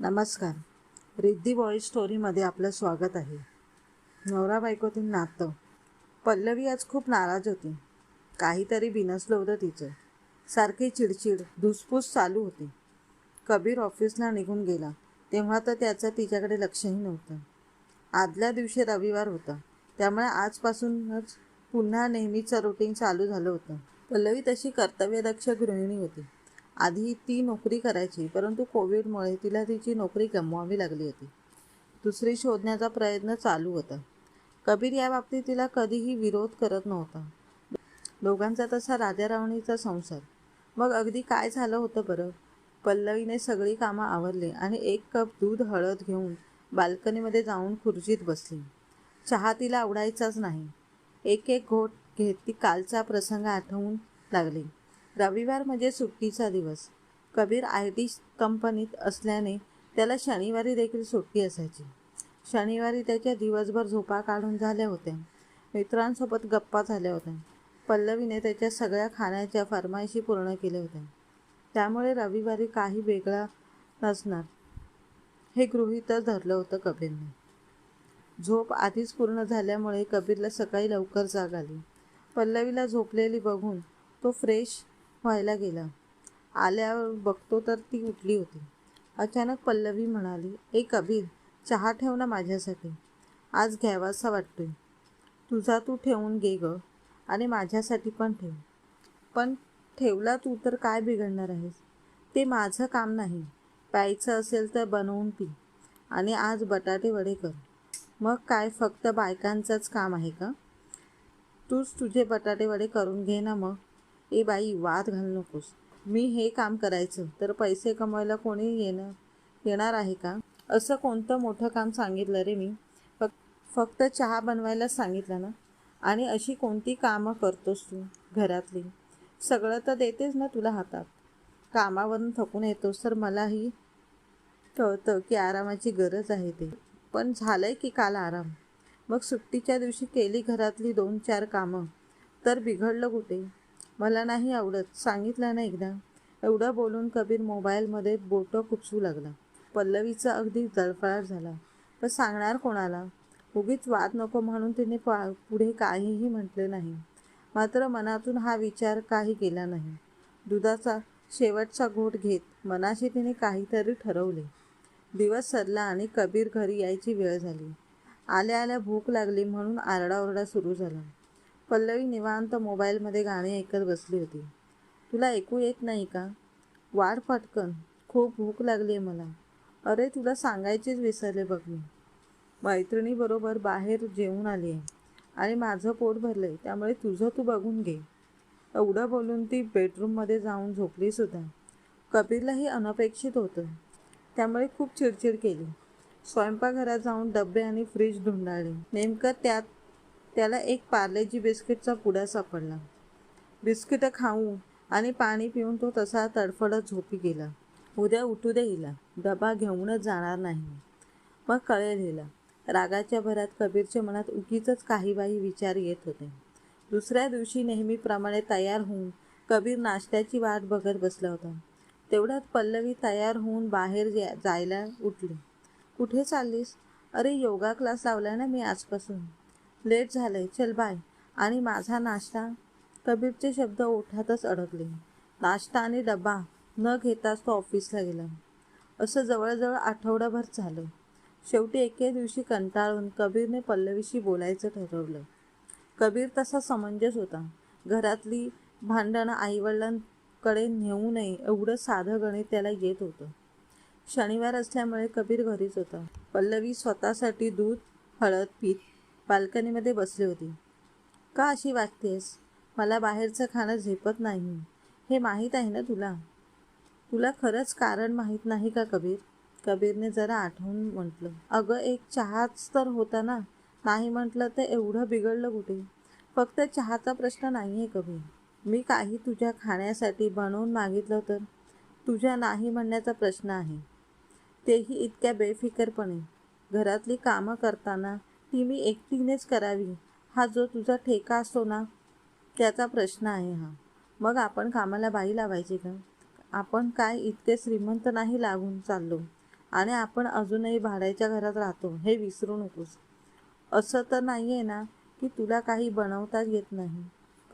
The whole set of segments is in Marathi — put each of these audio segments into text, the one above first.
नमस्कार. रिद्धी बॉय स्टोरीमध्ये आपलं स्वागत आहे. नवरा बायकोतील नातं. पल्लवी आज खूप नाराज होती. काहीतरी बिनसलं होतं तिचं. सारखी चिडचिड धुसफूस चालू होती. कबीर ऑफिसला निघून गेला. तेव्हा तर त्याचं तिच्याकडे लक्षही नव्हतं. आदल्या दिवशी रविवार होता. त्यामुळे आजपासूनच पुन्हा नेहमीचं रुटीन चालू झालं होतं. पल्लवी तशी कर्तव्यदक्ष गृहिणी होती. आधी ती नोकरी करायची परंतु कोविडमुळे तिला तिची नोकरी गमवावी लागली होती. दुसरी शोधण्याचा प्रयत्न चालू होता. कबीर या बाबतीत तिला कधीही विरोध करत नव्हता. दोघांचा तसा राजारावणीचा संसार. मग अगदी काय झालं होतं बरं? पल्लवीने सगळी कामं आवरली आणि एक कप दूध हळद घेऊन बाल्कनीमध्ये जाऊन खुर्चीत बसली. चहा तिला आवडायचाच नाही. एक एक घोट घेत ती कालचा प्रसंग आठवून लागली. रविवार म्हणजे सुट्टीचा दिवस. कबीर आय टी कंपनीत असल्याने त्याला शनिवारी देखील सुट्टी असायची. शनिवारी त्याच्या दिवसभर झोपा काढून झाल्या होत्या. मित्रांसोबत गप्पा झाल्या होत्या. पल्लवीने त्याच्या सगळ्या खाण्याच्या फरमाईशी पूर्ण केल्या होत्या. त्यामुळे रविवारी काही वेगळा नसणार हे गृहितच धरलं होतं कबीरने. झोप आधीच पूर्ण झाल्यामुळे कबीरला सकाळी लवकर जाग आली. पल्लवीला झोपलेली बघून तो फ्रेश व्हायला गेला. आल्यावर बघतो तर ती उठली होती. अचानक पल्लवी म्हणाली ए कबीर चहा ठेव ना माझ्यासाठी. आज घ्यावासा वाटतोय. तुझा तू ठेवून घे ग आणि माझ्यासाठी पण ठेव. पण ठेवला तू तर काय बिघडणार आहेस? ते माझं काम नाही. प्यायचं असेल तर बनवून पी. आणि आज बटाटे वडे कर. मग काय फक्त बायकांचंच काम आहे का? तूच तुझे बटाटे वडे करून घे ना मग. ए बाई वाद घालू नकोस. मी हे काम करायचं तर पैसे कमवायला कोणी येणं येणार आहे का? असं कोणतं मोठं काम सांगितलं रे मी. फक फक्त चहा बनवायला सांगितलं ना? आणि अशी कोणती कामं करतोस तू घरातली? सगळं तर देतेस ना तुला हातात. कामावरून थकून येतोस तर मलाही कळतं की आरामाची गरज आहे ते. पण झालंय की काल आराम. मग सुट्टीच्या दिवशी केली घरातली दोन चार कामं तर बिघडलं कुठे? मला नाही आवडत. सांगितलं ना एकदा. एवढं बोलून कबीर मोबाईलमध्ये बोटं खुपसू लागला. पल्लवीचा अगदी जळफळाट झाला. पण सांगणार कोणाला? उगीच वाद नको म्हणून तिने पा पुढे काहीही म्हटले नाही. मात्र मनातून हा विचार काही केला नाही. दुधाचा शेवटचा घोट घेत मनाशी तिने काहीतरी ठरवले. दिवस सरला आणि कबीर घरी यायची वेळ झाली. आल्या आल्या भूक लागली म्हणून आरडाओरडा सुरू झाला. पल्लवी निवांत मोबाईलमध्ये गाणी ऐकत बसली होती. तुला ऐकू येत नाही का? वाढ फटकन. खूप भूक लागली आहे मला. अरे तुला सांगायचीच विसरले बघ मी. मैत्रिणीबरोबर बाहेर जेवून आली आहे आणि माझं पोट भरलं आहे त्यामुळे तुझं तू बघून घे. एवढं बोलून ती बेडरूममध्ये जाऊन झोपली सुद्धा. कबीरलाही अनपेक्षित होतं. त्यामुळे खूप चिडचिड केली. स्वयंपाकघरात जाऊन डबे आणि फ्रीज ढुंढाळले नेमकं त्यात त्याला एक पार्लेजी बिस्किटचा पुडा सापडला. बिस्किटं खाऊ आणि पाणी पिऊन तो तसा तडफडत झोपी गेला. उद्या उठू दे हिला. डबा घेऊनच जाणार नाही. मग कळेल हिला. रागाच्या भरात कबीरच्या मनात उगीच काही बाही विचार येत होते. दुसऱ्या दिवशी नेहमीप्रमाणे तयार होऊन कबीर नाश्त्याची वाट बघत बसला होता. तेवढ्यात पल्लवी तयार होऊन बाहेर जायला उठली. कुठे चाललीस? अरे योगा क्लास लावलाय ना मी आजपासून. लेट झालंय चल बाय. आणि माझा नाश्ता? कबीरचे शब्द ओठातच अडकले. नाश्ता आणि डबा न घेताच तो ऑफिसला गेला. असं जवळजवळ आठवडाभर झालं. शेवटी एके दिवशी कंटाळून कबीरने पल्लवीशी बोलायचं ठरवलं. कबीर तसा समंजस होता. घरातली भांडणं आईवडिलांकडे नेऊ नये एवढं साधं गणित त्याला येत होतं. शनिवार असल्यामुळे कबीर घरीच होता. पल्लवी स्वतःसाठी दूध हळद पीत बाल्कनीमध्ये बसली होती. का अशी वागतेस? मला बाहेरचं खाणं झेपत नाही हे माहीत आहे ना तुला? तुला खरंच कारण माहीत नाही का कबीर? कबीरने जरा आठवून म्हटलं. अगं एक चहाच तर होता ना. नाही म्हटलं तर एवढं बिघडलं कुठे? फक्त चहाचा प्रश्न नाही आहे कबीर. मी काही तुझ्या खाण्यासाठी बनवून मागितलं तर तुझ्या नाही म्हणण्याचा प्रश्न आहे. तेही इतक्या बेफिकरपणे. घरातली कामं करताना ती मी एकटीनेच करावी. हा जो तुझा ठेका असतो ना त्याचा प्रश्न आहे हा. मग आपण कामाला बाई लावायची का? आपण काय इतके श्रीमंत नाही लागून चाललो. आणि आपण अजूनही भाड्याच्या घरात राहतो हे विसरू नकोस. असं तर नाही आहे ना की तुला काही बनवता येत नाही.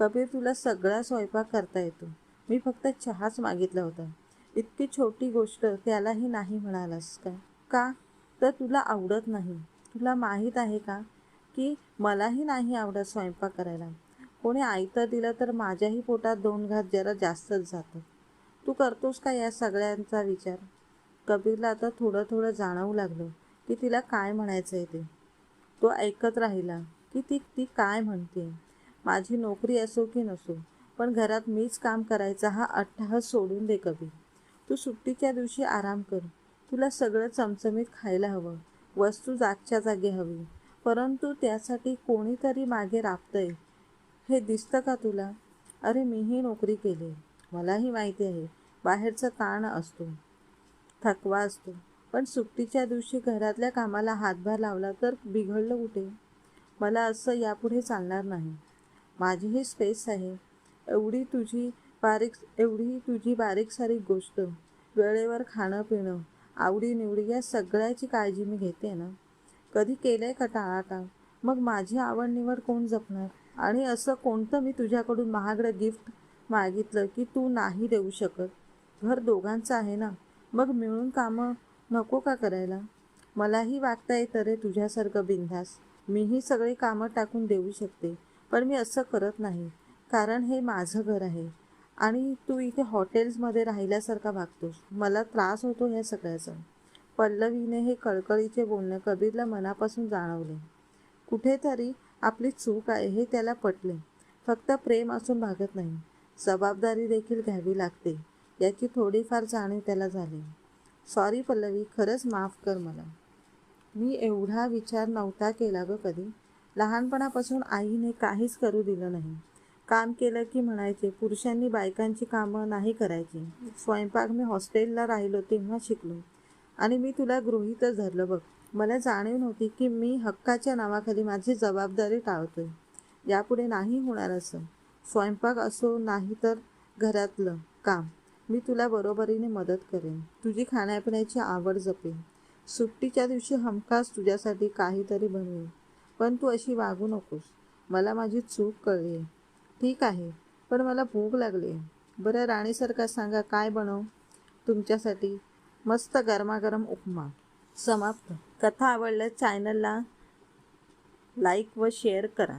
कबीर तुला सगळा स्वयंपाक करता येतो. मी फक्त चहाच मागितला होता. इतकी छोटी गोष्ट त्यालाही नाही म्हणालास का? का? तर तुला आवडत नाही. तुला माहीत आहे का की मलाही नाही आवडत स्वयंपाक करायला. कोणी आयतं दिलं तर माझ्याही पोटात दोन घात जरा जास्तच जातं. तू करतोस का या सगळ्यांचा विचार? कबीरला आता थोडं थोडं जाणवू लागलं की तिला काय म्हणायचं आहे ते. तो ऐकत राहिला की ती ती काय म्हणते? माझी नोकरी असो की नसो पण घरात मीच काम करायचा हा अट्टहास सोडून दे कबीर. तू सुट्टीच्या दिवशी आराम कर. तुला सगळं चमचमीत खायला हवं. वस्तू जागच्या जागी हवी. परंतु त्यासाठी कोणीतरी मागे राबतंय. हे दिसतं का तुला? अरे मीही नोकरी केली. मलाही माहिती आहे. बाहेरचा ताण असतो. थकवा असतो. पण सुट्टीच्या दिवशी घरातल्या कामाला हातभार लावला तर बिघडलं कुठे? मला असं यापुढे चालणार नाही. माझी ही स्पेस आहे. एवढी तुझी बारीक एवढी तुझी बारीक सारीक गोष्ट. वेळेवर खाणं पिणं आवडीनिवडी या सगळ्याची काळजी मी घेते ना. कधी केलं आहे का टाळाटाळ? मग माझी आवड निवड कोण जपणार? आणि असं कोणतं मी तुझ्याकडून महागडं गिफ्ट मागितलं की तू नाही देऊ शकत? घर दोघांचं आहे ना. मग मिळून कामं नको का करायला? मलाही वागता येतं रे तुझ्यासारखं बिनधास मीही सगळी कामं टाकून देऊ शकते. पण मी असं करत नाही. कारण हे माझं घर आहे. आणि तू इथे हॉटेल्समध्ये राहिल्यासारखा वागतोस मला त्रास होतो ह्या सगळ्याचा. पल्लवीने हे कळकळीचे बोलणं कबीरला मनापासून जाणवले. कुठेतरी आपली चूक आहे हे त्याला पटले. फक्त प्रेम असून भागत नाही. जबाबदारी देखील घ्यावी लागते. याची थोडीफार जाणीव त्याला झाली. सॉरी पल्लवी खरंच माफ कर मला. मी एवढा विचार नव्हता केला ग कधी. लहानपणापासून आईने काहीच करू दिलं नाही. काम केलं की म्हणायचे पुरुषांनी बायकांची कामं नाही करायची. स्वयंपाक मी हॉस्टेलला राहिलो तेव्हा शिकलो. आणि मी तुला गृहीतच धरलं बघ. मला जाणीव नव्हती की मी हक्काच्या नावाखाली माझी जबाबदारी टाळतोय. यापुढे नाही होणार असं. स्वयंपाक असो नाही तर घरातलं काम. मी तुला बरोबरीने मदत करेन. तुझी खाण्यापिण्याची आवड जपेन. सुट्टीच्या दिवशी हमखास तुझ्यासाठी काहीतरी बनवेन. पण तू अशी वागू नकोस. मला माझी चूक कळली आहे. ठीक आहे पण मला भूक लागली. आहे बरं राणीसारखा सांगा काय बनव? तुमच्यासाठी मस्त गरमागरम उपमा. समाप्त. कथा आवडल्यास चॅनलला लाईक व शेअर करा.